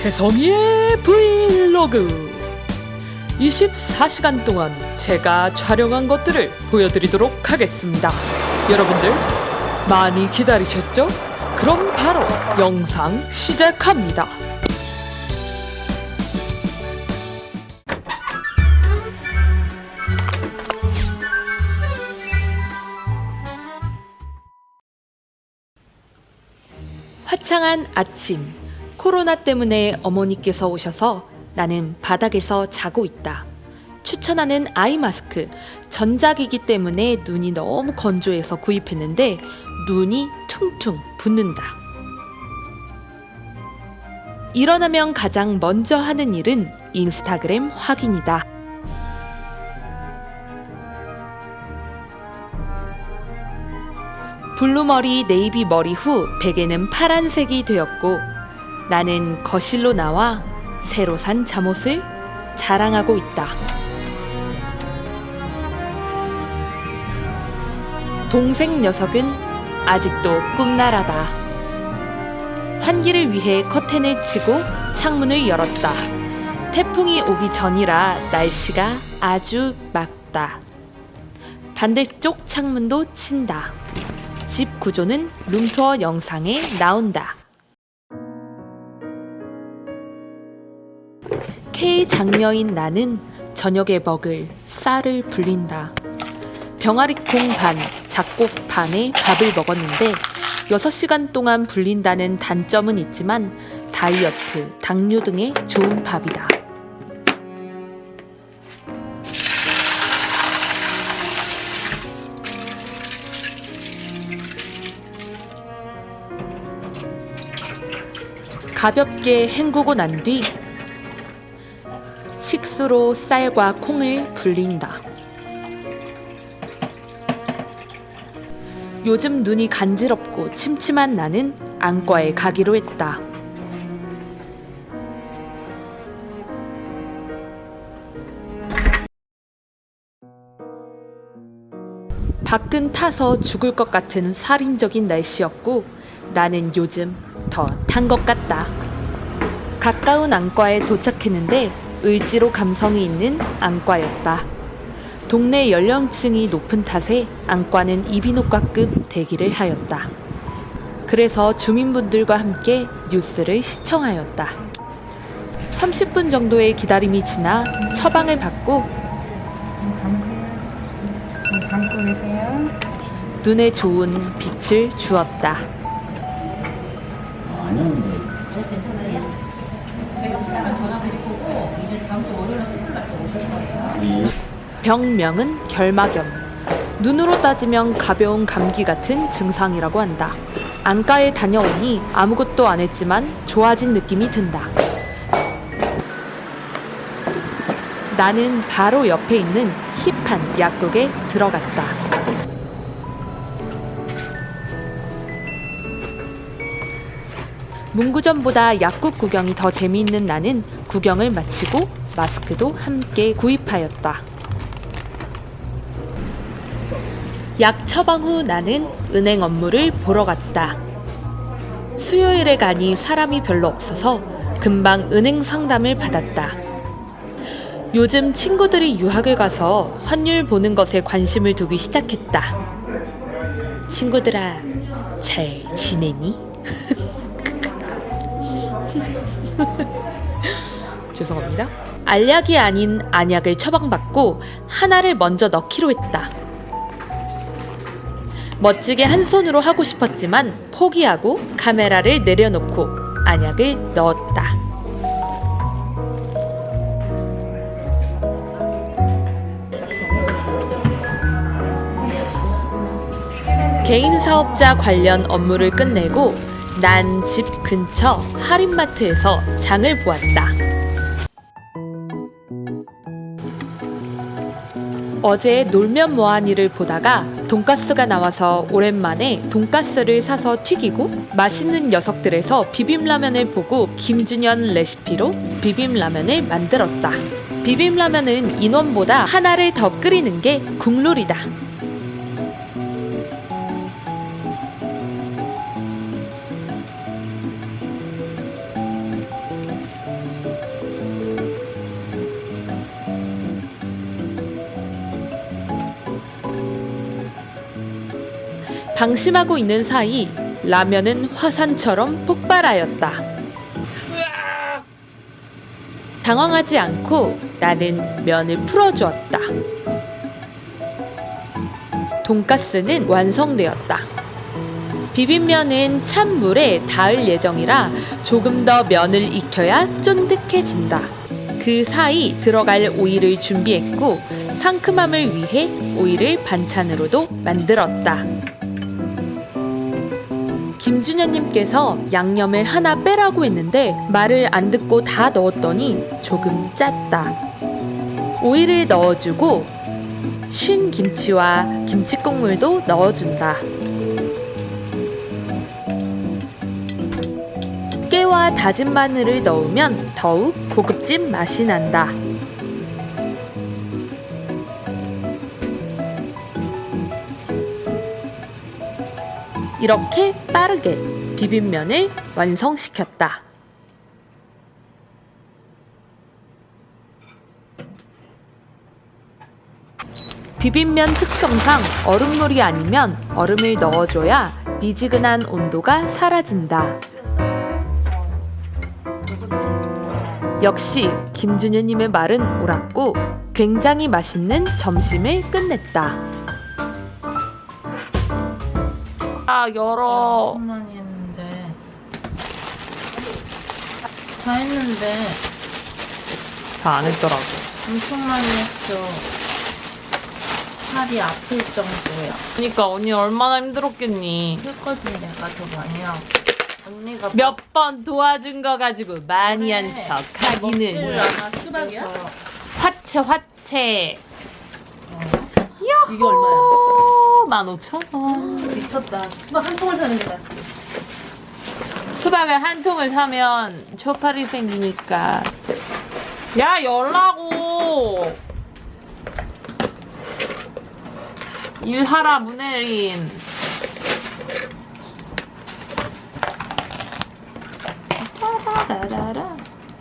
혜성이의 브이로그 24시간 동안 제가 촬영한 것들을 보여드리도록 하겠습니다. 여러분들 많이 기다리셨죠? 그럼 바로 영상 시작합니다. 화창한 아침. 코로나 때문에 어머니께서 오셔서 나는 바닥에서 자고 있다. 추천하는 아이 마스크. 전작이기 때문에 눈이 너무 건조해서 구입했는데 눈이 퉁퉁 붓는다. 일어나면 가장 먼저 하는 일은 인스타그램 확인이다. 블루머리 네이비 머리 후 베개는 파란색이 되었고 나는 거실로 나와 새로 산 잠옷을 자랑하고 있다. 동생 녀석은 아직도 꿈나라다. 환기를 위해 커튼을 치고 창문을 열었다. 태풍이 오기 전이라 날씨가 아주 맑다. 반대쪽 창문도 친다. 집 구조는 룸투어 영상에 나온다. K 장녀인 나는 저녁에 먹을 쌀을 불린다. 병아리콩 반, 잡곡 반에 밥을 먹었는데 6시간 동안 불린다는 단점은 있지만 다이어트, 당뇨 등에 좋은 밥이다. 가볍게 헹구고 난 뒤 식수로 쌀과 콩을 불린다. 요즘 눈이 간지럽고 침침한 나는 안과에 가기로 했다. 밖은 타서 죽을 것 같은 살인적인 날씨였고 나는 요즘 더 탄 것 같다. 가까운 안과에 도착했는데 을지로 감성이 있는 안과였다. 동네 연령층이 높은 탓에 안과는 이비인후과급 대기를 하였다. 그래서 주민분들과 함께 뉴스를 시청하였다. 30분 정도의 기다림이 지나 처방을 받고 계세요. 눈에 좋은 빛을 주었다. 아니었는데 우리 병명은 결막염. 눈으로 따지면 가벼운 감기 같은 증상이라고 한다. 안과에 다녀오니 아무것도 안 했지만 좋아진 느낌이 든다. 나는 바로 옆에 있는 힙한 약국에 들어갔다. 문구점보다 약국 구경이 더 재미있는 나는 구경을 마치고 마스크도 함께 구입하였다. 약 처방 후 나는 은행 업무를 보러 갔다. 수요일에 가니 사람이 별로 없어서 금방 은행 상담을 받았다. 요즘 친구들이 유학을 가서 환율 보는 것에 관심을 두기 시작했다. 친구들아, 잘 지내니? 죄송합니다. 알약이 아닌 안약을 처방받고 하나를 먼저 넣기로 했다. 멋지게 한 손으로 하고 싶었지만 포기하고 카메라를 내려놓고 안약을 넣었다. 개인 사업자 관련 업무를 끝내고 난 집 근처 할인마트에서 장을 보았다. 어제 놀면 뭐하니를 보다가 돈가스가 나와서 오랜만에 돈가스를 사서 튀기고 맛있는 녀석들에서 비빔라면을 보고 김준현 레시피로 비빔라면을 만들었다. 비빔라면은 인원보다 하나를 더 끓이는 게 국룰이다. 방심하고 있는 사이 라면은 화산처럼 폭발하였다. 당황하지 않고 나는 면을 풀어주었다. 돈가스는 완성되었다. 비빔면은 찬물에 닿을 예정이라 조금 더 면을 익혀야 쫀득해진다. 그 사이 들어갈 오이를 준비했고 상큼함을 위해 오이를 반찬으로도 만들었다. 김준현님께서 양념을 하나 빼라고 했는데 말을 안 듣고 다 넣었더니 조금 짰다. 오이를 넣어주고 쉰 김치와 김치 국물도 넣어준다. 깨와 다진 마늘을 넣으면 더욱 고급진 맛이 난다. 이렇게 빠르게 비빔면을 완성시켰다. 비빔면 특성상 얼음물이 아니면 얼음을 넣어줘야 미지근한 온도가 사라진다. 역시 김준현님의 말은 옳았고 굉장히 맛있는 점심을 끝냈다. 아 열어. 엄청 많이 했는데 다 했는데 다 안 했더라고. 엄청 많이 했어 팔이 아플 정도야 그러니까 언니 얼마나 힘들었겠니. 끝까지 내가 더 많이 하고 언니가 몇 번 도와준 거 가지고 많이 한 그래. 척 하기는 수박이야? 화채 화채 이게 얼마야? 오, 15,000원. 미쳤다. 수박 한 통을 사는 게 낫지. 수박을 한 통을 사면 초파리 생기니까. 야 열라고. 일하라 문혜린.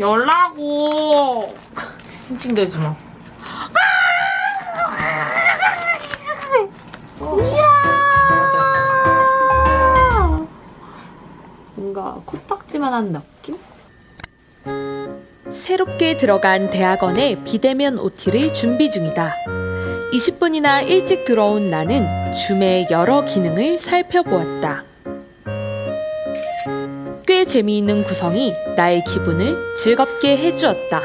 열라고. 찡찡대지 마 뭔가 코딱지만한 느낌? 새롭게 들어간 대학원의 비대면 OT를 준비 중이다. 20분이나 일찍 들어온 나는 줌의 여러 기능을 살펴보았다. 꽤 재미있는 구성이 나의 기분을 즐겁게 해주었다.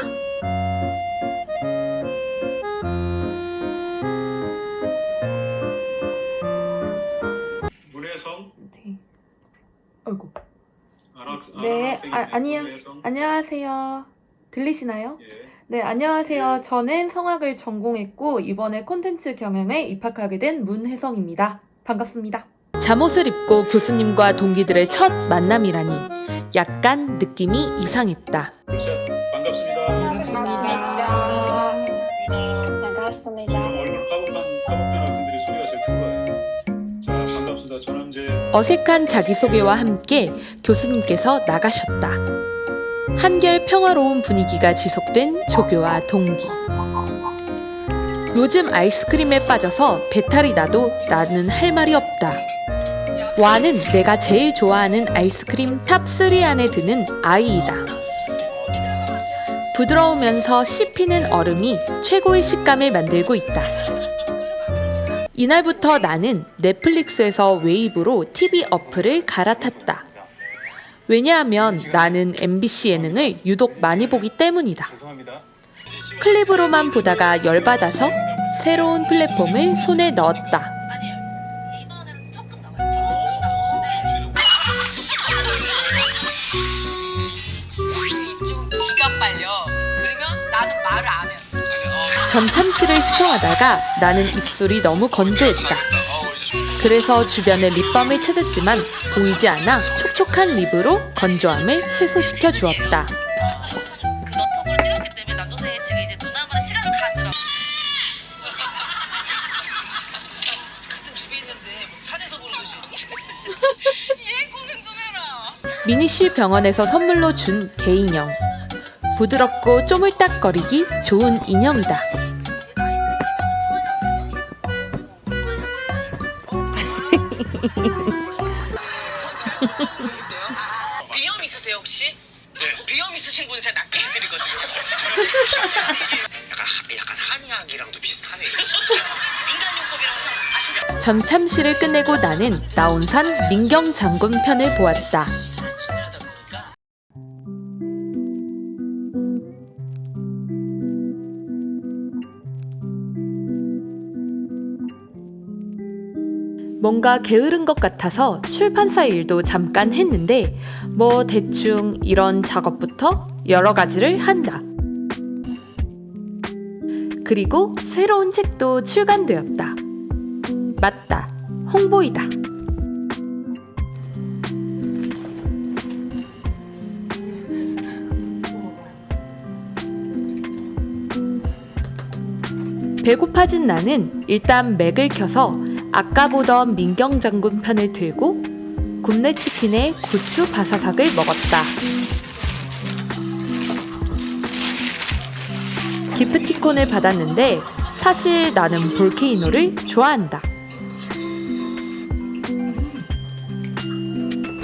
문혜성 네. 아이고. 아락 네. 아, 아니요. 문혜성. 안녕하세요. 들리시나요? 예. 네, 안녕하세요. 저는 성악을 전공했고 이번에 콘텐츠 경영에 입학하게 된 문혜성입니다. 반갑습니다. 잠옷을 입고 교수님과 동기들의 첫 만남이라니 약간 느낌이 이상했다. 자, 반갑습니다. 반갑습니다. 어색한 자기소개와 함께 교수님께서 나가셨다. 한결 평화로운 분위기가 지속된 조교와 동기. 요즘 아이스크림에 빠져서 배탈이 나도 나는 할 말이 없다. 와는 내가 제일 좋아하는 아이스크림 탑3 안에 드는 아이이다. 부드러우면서 씹히는 얼음이 최고의 식감을 만들고 있다. 이날부터 나는 넷플릭스에서 웨이브로 TV 어플을 갈아탔다. 왜냐하면 나는 MBC 예능을 유독 많이 보기 때문이다. 클립으로만 보다가 열받아서 새로운 플랫폼을 손에 넣었다. 전참시를 시청하다가 나는 입술이 너무 건조했다. 그래서 주변에 립밤을 찾았지만 보이지 않아 촉촉한 립으로 건조함을 해소시켜 주었다. 해라. 미니쉬 병원에서 선물로 준 개인형. 부드럽고 쪼물딱거리기 좋은 인형이다. 비염 있으세요 혹시? 네. 비염 있으신 분은 제가 낫게 해드리거든요. 약간 하- 약간 한의학이랑도 진짜 전참시를 끝내고 나는 나온산 민경 장군 편을 보았다. 뭔가 게으른 것 같아서 출판사 일도 잠깐 했는데 뭐 대충 이런 작업부터 여러 가지를 한다. 그리고 새로운 책도 출간되었다. 맞다. 홍보이다. 배고파진 나는 일단 맥을 켜서 아까 보던 민경 장군 편을 들고 굽네 치킨에 고추 바사삭을 먹었다. 기프티콘을 받았는데 사실 나는 볼케이노를 좋아한다.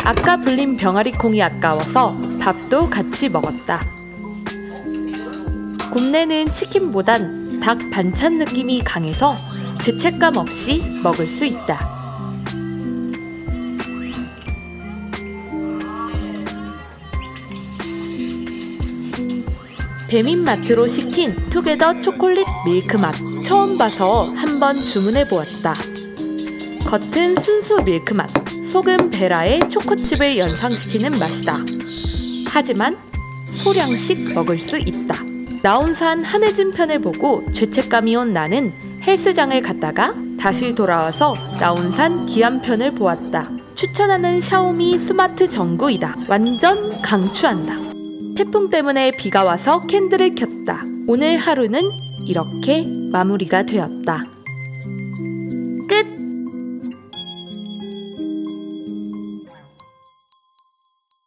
아까 불린 병아리 콩이 아까워서 밥도 같이 먹었다. 굽네는 치킨보단 닭 반찬 느낌이 강해서 죄책감 없이 먹을 수 있다. 배민마트로 시킨 투게더 초콜릿 밀크맛 처음 봐서 한번 주문해 보았다. 겉은 순수 밀크맛, 속은 베라의 초코칩을 연상시키는 맛이다. 하지만 소량씩 먹을 수 있다. 나온산 한혜진 편을 보고 죄책감이 온 나는 헬스장을 갔다가 다시 돌아와서 나온산 기안 편을 보았다. 추천하는 샤오미 스마트 전구이다. 완전 강추한다. 태풍 때문에 비가 와서 캔들을 켰다. 오늘 하루는 이렇게 마무리가 되었다.